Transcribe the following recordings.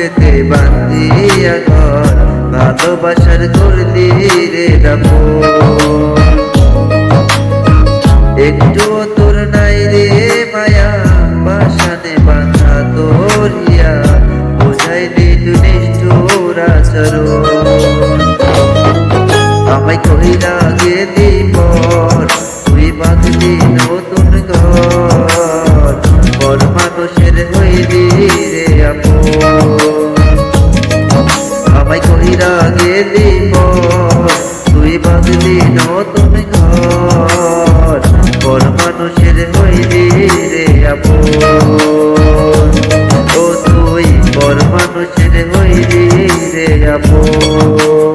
বুকেতে বান্দিয়া ঘর, ভালোবাসার করলি রে ডাকো। একটু তোর নাই রে মায়া, বাসানে বাঁধা তোরিয়া বোঝাই দিলু নিষ্ঠুর আচরণ। আমায় কহিলা, গে দিবর তুই বাঁধলি নতুন ঘর পর মানুষের হইলি রে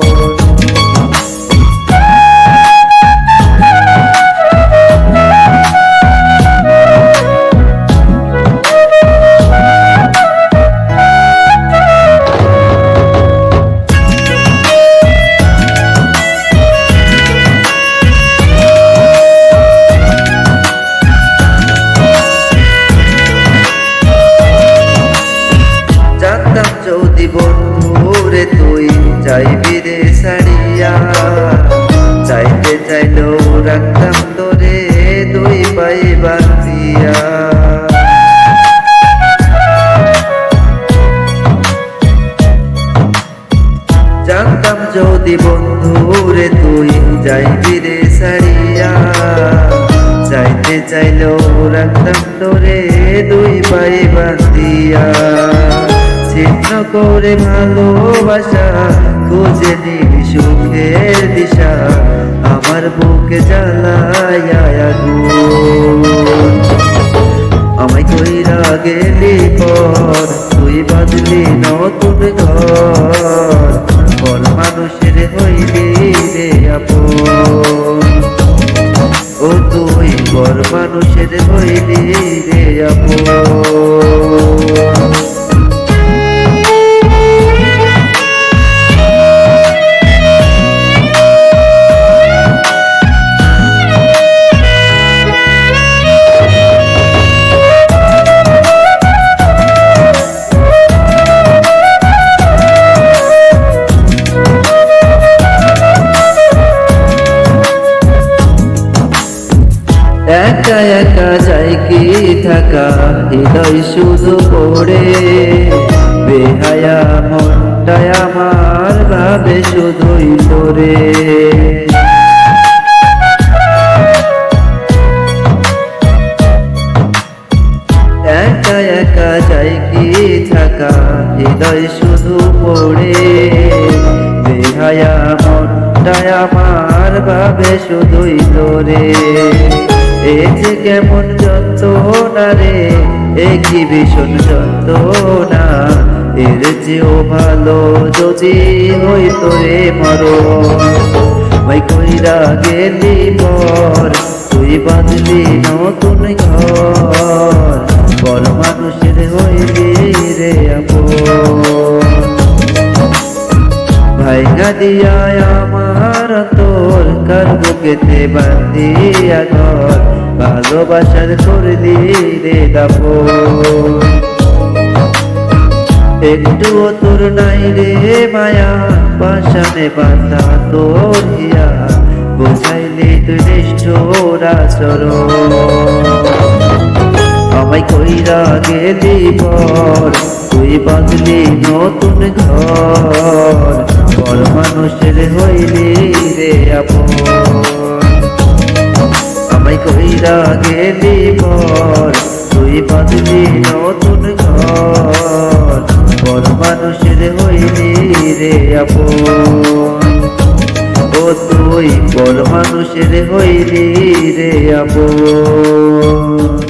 চাইবি রে সারিয়া চাইতে চাইলেও রাখতাম তোরে দুই পাই বাঁধিয়া জানতাম যদি বন্ধুরে তুই যাইবি রে সারিয়া চাইতে চাইলেও রাখতাম তোরে দুই পাই বাঁধিয়া ছিন্ন করে ভালোবাসা খুঁজে নিবি সুখের দিশা, আমার বুকে জ্বালায় আমায় কইরা গেলি পর, তুই বাঁধলি নতুন ঘর। পর মানুষের হইলি রে আপন। ও তুই পর মানুষের হইলি রে আপন। একা একা যাই কি থাকা? হৃদয় শুধু পড়ে। বেহায়া মনটায় আমার ভাবে শুধুই তোরে একা একা যাই কি থাকা? হৃদয় শুধু পড়ে। বেহায়া মনটায় আমার ভাবে শুধুই তোরে এ যে কেমন যন্ত্রণা রে? এ কি ভীষণ যন্ত্রণা? এর চেয়েও ভালো যদি হইতো রে মরণ। মাই কইরা গেলি পর, তুই বাঁধলি নতুন ঘর। বড় মানুষের হইলি রে আপন। ভাইগা দিয়া আমার তোর কার বুকেতে বান্দিয়া ঘর ভালোবাসার করলি রে দাপন একটুও তোর নাই রে মায়া পাশানে বাঁধা তোর হিয়া, বুঝাইলি তুই নিষ্ঠুর আচরণ। আমায় কইরা গেলি পর তুই বাঁধলি নতুন ঘর। মানুষের হইলি রে আপন। আমায় কইরা গেলি পর তুই বাঁধলি নতুন ঘর। পর মানুষের হইলি রে আপন। ও তুই পর মানুষের হইলি রে আপন।